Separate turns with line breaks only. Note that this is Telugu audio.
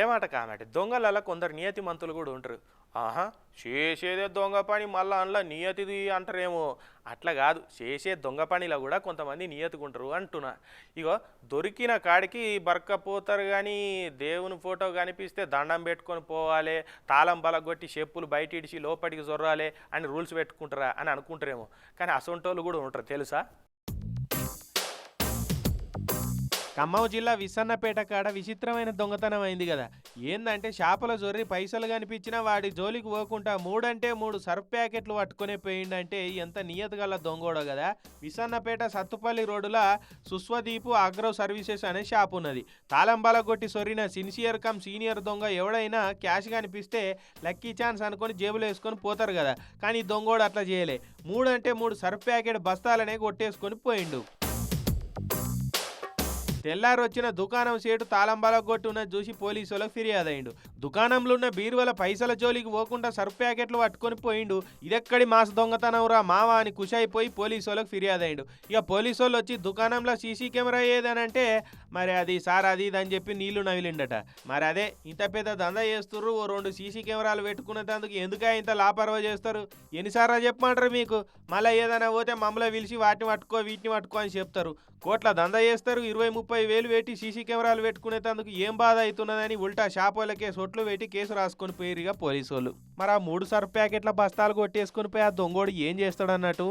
ఏమాట కామెట దొంగలలో కొందరు నియతి మంతులు కూడా ఉంటారు. ఆహా చేసేదే దొంగ పని మళ్ళా అందులో నియతిది అంటారేమో. అట్లా కాదు చేసే దొంగ పనిలో కూడా కొంతమంది నియతికుంటారు అంటున్నా. ఇగో దొరికిన కాడికి బరక్కపోతారు కానీ దేవుని ఫోటో కనిపిస్తే దండం పెట్టుకొని పోవాలి తాళం బలగొట్టి చెప్పులు బయట ఇడిచి లోపలికి జొర్రాలి అని రూల్స్ పెట్టుకుంటారా అని అనుకుంటారేమో. కానీ అసొంటోళ్ళు కూడా ఉంటారు తెలుసా? ఖమ్మం జిల్లా విసన్నపేట కాడ విచిత్రమైన దొంగతనం అయింది కదా. ఏందంటే చేపల జొర్రి పైసలు కనిపించినా వాడి జోలికి పోకుండా మూడంటే మూడు సర్ఫ్ ప్యాకెట్లు పట్టుకునే పోయిండంటే ఎంత నియత గల దొంగోడో కదా. విసన్నపేట సత్తుపల్లి రోడ్డుల సుస్వదీపు అగ్రో సర్వీసెస్ అనే షాప్ ఉన్నది. తాళంబాల కొట్టి సొరిన సిన్సియర్ కమ్ సీనియర్ దొంగ ఎవడైనా క్యాష్ కనిపిస్తే లక్కీ ఛాన్స్ అనుకొని జేబులో వేసుకొని పోతారు కదా. కానీ దొంగోడు అట్లా చేయలే. మూడంటే మూడు సర్ఫ్ ప్యాకెట్ బస్తాలనే కొట్టేసుకొని పోయిండు. తెల్లారొచ్చిన దుకాణం సేటు తాళం కొట్టి ఉన్నది చూసి పోలీసులకు వాళ్ళకి ఫిర్యాదు అయిండు దుకాణంలో ఉన్న బీరువల పైసల జోలికి పోకుండా సర్ఫ్ ప్యాకెట్లు పట్టుకొని పోయిండు. ఇదెక్కడి మాస దొంగతనం రా మావా అని కుషైపోయి పోలీసు వాళ్ళకి ఫిర్యాదు అయిండు ఇక పోలీసులు వచ్చి దుకాణంలో సీసీ కెమెరా ఏదనంటే మరి అది సార్ అది ఇది అని చెప్పి నీళ్ళు నవిలిండట. మరి అదే ఇంత పెద్ద దందా చేస్తుర్రు ఓ రెండు సీసీ కెమెరాలు పెట్టుకున్నందుకు ఎందుక ఇంత లాపర్వ చేస్తారు? ఎన్నిసార్లు చెప్పమంటారు మీకు? మళ్ళీ ఏదైనా పోతే మమ్మల్ని పిలిచి వాటిని పట్టుకో వీటిని పట్టుకో అని చెప్తారు. కోట్ల దందా చేస్తారు ఇరవై ముప్పై ముప్పై వేలు పెట్టి సీసీ కెమెరాలు పెట్టుకునేటందుకు ఏం బాధ అవుతున్నదని ఉల్టా షాప్ సొట్లు పెట్టి కేసు రాసుకొని పోయిరుగా పోలీసు వాళ్ళు మరి ఆ మూడు సర్ఫ్ ప్యాకెట్ల బస్తాలు కొట్టేసుకొని పోయి ఆ దొంగోడు ఏం చేస్తాడన్నట్టు?